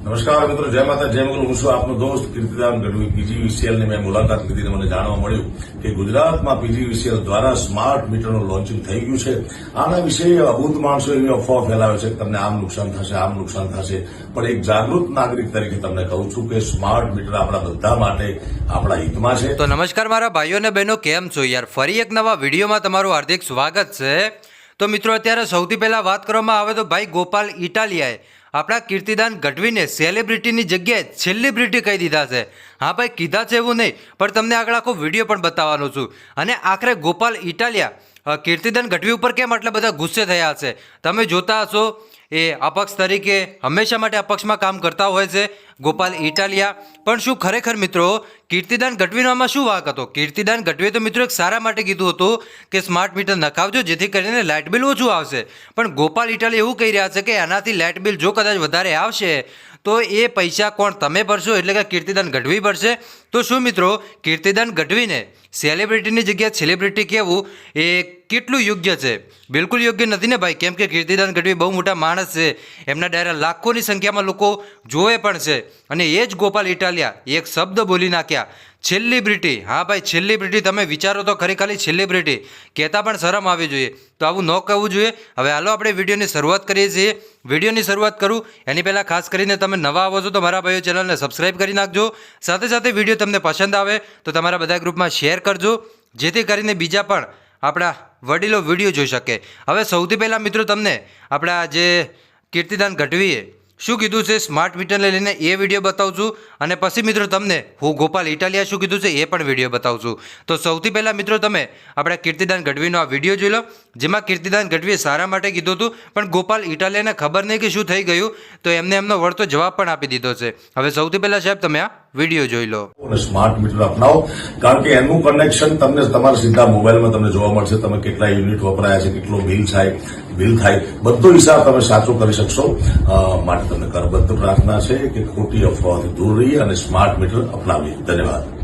નમસ્કાર મિત્રો, જય માતા જય મંગલ. હું છું આપનો દોસ્ત કીર્તિદાન ગઢવી. પીજીવીસીએલની મેં મુલાકાત લીધીને મને જાણવા મળ્યું કે ગુજરાતમાં પીજીવીસીએલ દ્વારા સ્માર્ટ મીટરનું લોન્ચિંગ થઈ ગયું છે. આના વિશે અભૂત માણસો એવી અફવા ફેલાવે છે કે તમને આમ નુકસાન થશે, આમ નુકસાન થશે. પણ એક જાગૃત નાગરિક તરીકે તમને કહું છું કે સ્માર્ટ મીટર આપણા બધા માટે આપણા હિતમાં છે. તો નમસ્કાર મારા ભાઈઓ અને બહેનો, કેમ છો યાર? ફરી એક નવા વિડીયોમાં તમારું હાર્દિક સ્વાગત છે. તો મિત્રો, અત્યારે સૌથી પહેલાં વાત કરવામાં આવે તો ભાઈ ગોપાલ ઇટાલિયાએ આપણા કીર્તિદાન ગઢવીને સેલિબ્રિટીની જગ્યાએ સેલિબ્રિટી કહી દીધા છે. હા ભાઈ, કીધા છે એવું નહીં, પણ તમને આગળ આખો વીડિયો પણ બતાવવાનો છું. અને આખરે ગોપાલ ઇટાલિયા કીર્તિદાન ગઢવી ઉપર કેમ આટલા બધા ગુસ્સે થયા છે? તમે જોતા હશો, એ અપક્ષ તરીકે હંમેશા માટે અપક્ષમાં કામ કરતા હોય છે, ગોપાલ ઇટાલિયા પણ શું ખરેખર મિત્રો, કીર્તિદાન ગઢવીનો આમાં શું વાક હતો? કીર્તિદાન ગઢવીએ તો મિત્રો એક સારા માટે કીધું હતું કે સ્માર્ટ મીટર નખાવજો, જેથી કરીને લાઇટ બિલ ઓછું આવશે. પણ ગોપાલ ઇટાલિયા એવું કહી રહ્યા છે કે આનાથી લાઇટ બિલ જો કદાચ વધારે આવશે તો એ પૈસા કોણ તમે ભરશો એટલે કે કીર્તિદાન ગઢવી ભરશે? તો શું મિત્રો, કીર્તિદાન ગઢવીને સેલિબ્રિટીની જગ્યાએ સેલિબ્રિટી કહેવું એ કેટલું યોગ્ય છે? બિલકુલ યોગ્ય નથી ને ભાઈ, કેમ કે કીર્તિદાન ગઢવી બહુ મોટા માણસ છે. એમના ડાયરા લાખોની સંખ્યામાં લોકો જોવે પણ છે. અને એ જ ગોપાલ ઇટાલિયા, એક શબ્દ બોલી નાખ્યા. સેલિબ્રિટી હા ભાઈ સેલિબ્રિટી તમે વિચારો તો ખરી, ખાલી સેલિબ્રિટી કહેતા પણ શરમ આવી જોઈએ. તો આવું ન કહેવું જોઈએ. હવે હાલો આપણે વિડીયોની શરૂઆત કરીએ છીએ. વિડીયોની શરૂઆત કરું. એની પહેલાં ખાસ કરીને તમે નવા આવો છો તો મારા ભાઈઓ ચેનલને સબસ્ક્રાઈબ કરી નાખજો. સાથે સાથે વીડિયો તમને પસંદ આવે તો તમારા બધા ગ્રુપમાં શેર કરજો. જેથી કરીને બીજા પણ આપણા વડીલો વીડિયો જોઈ શકે. હવે સૌથી પહેલાં મિત્રો તમને આપણા જે કીર્તિદાન ગઢવીએ શું કીધું છે સ્માર્ટ મીટરને લઈને એ વીડિયો બતાવું છું અને પછી મિત્રો તમને હું ગોપાલ ઇટાલિયા શું કીધું છે એ પણ વીડિયો બતાવું છું તો સૌથી પહેલાં મિત્રો તમે આપણા કીર્તિદાન ગઢવીનો આ વીડિયો જોઈ લો, જેમાં કીર્તિદાન ગઢવીએ સારા માટે કીધું હતું, પણ ગોપાલ ઇટાલિયાને ખબર નહીં કે શું થઈ ગયું, તો એમને એમનો વળતો જવાબ પણ આપી દીધો છે. હવે સૌથી પહેલાં સાહેબ તમે આ વીડિયો જોઈ લો. Smart meter અપનાવો. કારણ કે એનું કનેક્શન તમને તમારા સીધા મોબાઈલમાં તમને જોવા મળશે. તમે કેટલા યુનિટ વપરાયા છે, કેટલો બિલ થાય બિલ થાય. બધો હિસાબ તમે સાચો કરી શકશો. માટે તમને કરબદ્ધ પ્રાર્થના છે કે ખોટી અફવાઓથી દૂર રહીએ અને સ્માર્ટ મીટર અપનાવીએ. ધન્યવાદ.